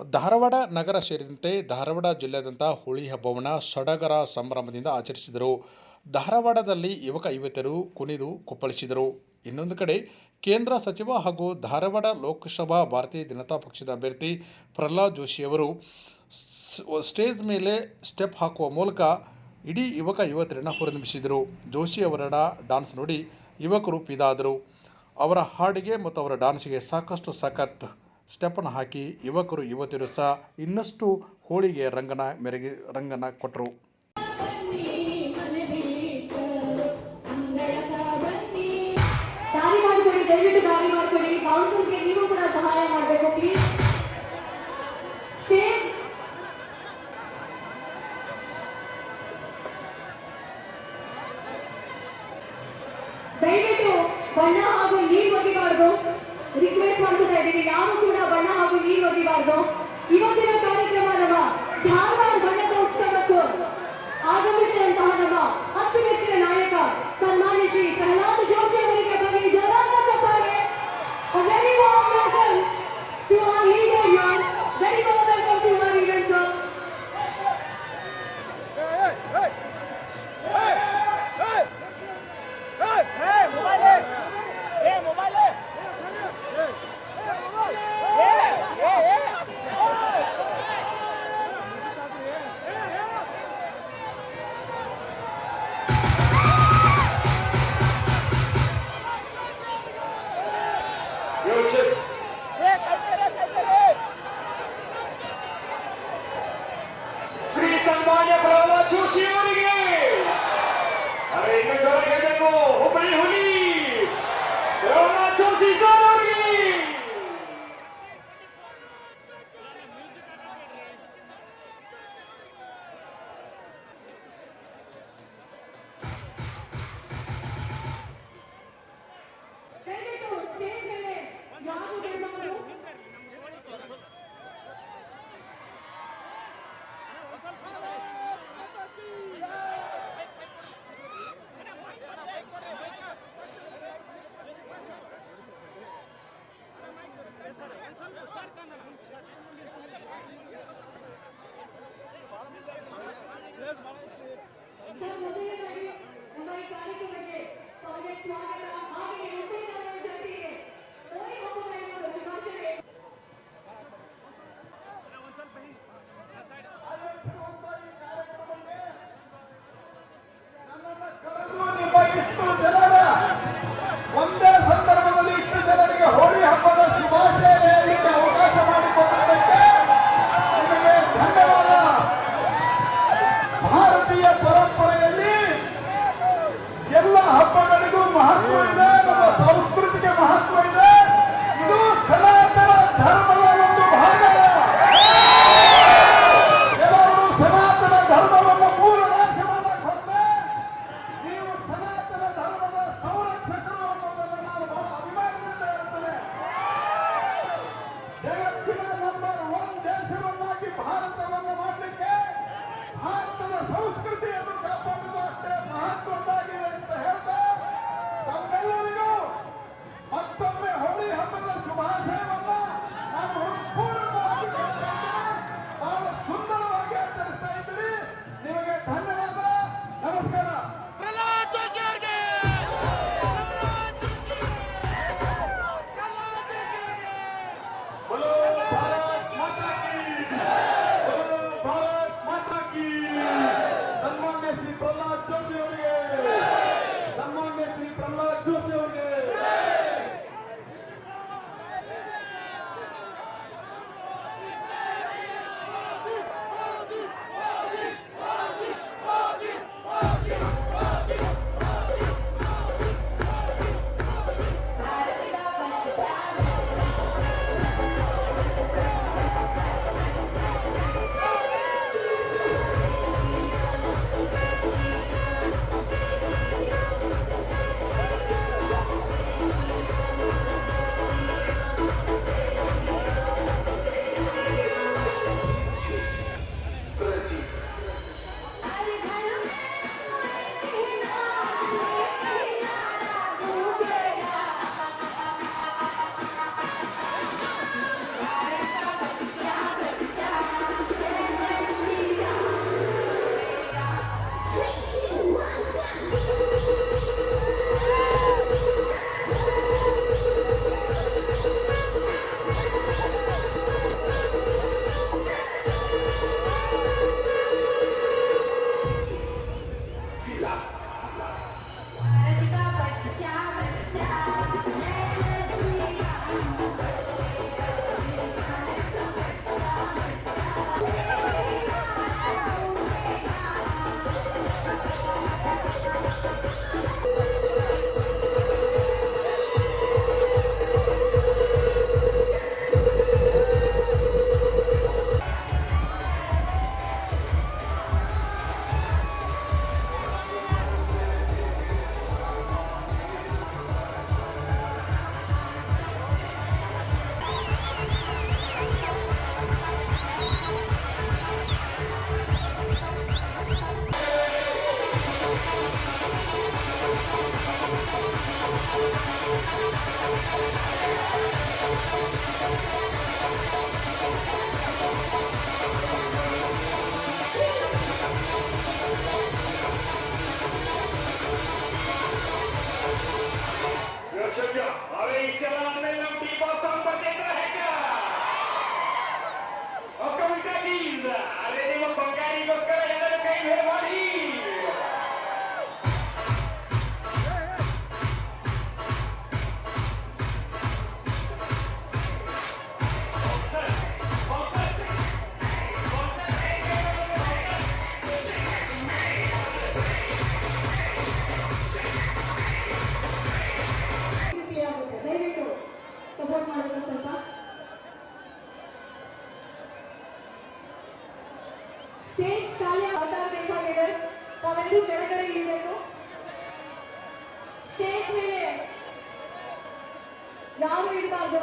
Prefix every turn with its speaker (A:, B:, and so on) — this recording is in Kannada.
A: ಧಾರವಾಡ ನಗರ ಸೇರಿದಂತೆ ಧಾರವಾಡ ಜಿಲ್ಲೆಯಾದ್ಯಂತ ಹೋಳಿ ಹಬ್ಬವನ್ನು ಸಡಗರ ಸಂಭ್ರಮದಿಂದ ಆಚರಿಸಿದರು. ಧಾರವಾಡದಲ್ಲಿ ಯುವಕ ಯುವತಿಯರು ಕುಣಿದು ಕುಪ್ಪಳಿಸಿದರು. ಇನ್ನೊಂದು ಕಡೆ ಕೇಂದ್ರ ಸಚಿವ ಹಾಗೂ ಧಾರವಾಡ ಲೋಕಸಭಾ ಭಾರತೀಯ ಜನತಾ ಪಕ್ಷದ ಅಭ್ಯರ್ಥಿ ಪ್ರಹ್ಲಾದ್ ಜೋಶಿಯವರು ಸ್ಟೇಜ್ ಮೇಲೆ ಸ್ಟೆಪ್ ಹಾಕುವ ಮೂಲಕ ಇಡೀ ಯುವಕ ಯುವತಿಯರನ್ನು ಹುರಿದುಂಬಿಸಿದರು ಜೋಶಿ ಅವರ ಡಾನ್ಸ್ ನೋಡಿ ಯುವಕರು ಪಿದಾದರು ಅವರ ಹಾಡಿಗೆ ಮತ್ತು ಅವರ ಡಾನ್ಸಿಗೆ ಸಾಕಷ್ಟು ಸಖತ್ ಸ್ಟೆಪ್ಪನ್ನು ಹಾಕಿ ಯುವಕರು ಯುವತಿಯರು ಸಹ ಇನ್ನಷ್ಟು ಹೋಳಿಗೆ ರಂಗನ ಮೆರೆಗೆ ರಂಗನ ಕೊಟ್ಟರು
B: ಬಣ್ಣ ಹಾಗೂ ನೀರು ರಿಕ್ವೆಸ್ಟ್ ಮಾಡ್ತಾ ಇದ್ದೀವಿ ಯಾರು ಕೂಡ ಬಣ್ಣ ಹಾಗೂ ನೀರು ಒಗಿಬಾರ್ದು ಇವತ್ತಿನ ಕಾರ್ಯಕ್ರಮ ನಮ್ಮ ಧಾರವಾಡ ಬಣ್ಣದ ಉತ್ಸವಕ್ಕೂ ಆಗಮಿಸಿದಂತಹ ನಮ್ಮ ಅಚ್ಚುಮೆಚ್ಚಿನ ನಾಯಕ ಸನ್ಮಾನ್ಯ ಶ್ರೀ ಪ್ರಹ್ಲಾದ್ ಜೋಶಿ ಅವರಿಗೆ ಬನ್ನಿ ಜೋರಾದ ಚಪ್ಪಾಳೆ A very warm welcome to our leader man. Very warm welcome to our leader sir.
C: Shri Prahlad ಜಗತ್ತಿನ ನಂಬರ್ ಒನ್ ದೇಶವನ್ನಾಗಿ ಭಾರತವನ್ನು ಮಾಡಲಿಕ್ಕೆ ಭಾರತದ ಸಂಸ್ಕೃತಿಯನ್ನು
B: ಸ್ಟೇಜ್ ಖಾಲಿ ಆಗಬೇಕಾಗಿದೆ ತಾವೆಲ್ಲರೂ ಕೆಳಗಡೆ ಇಳಿಬೇಕು. ಸ್ಟೇಜ್ ಮೇಲೆ ಯಾರು ಇರಬಾರ್ದು.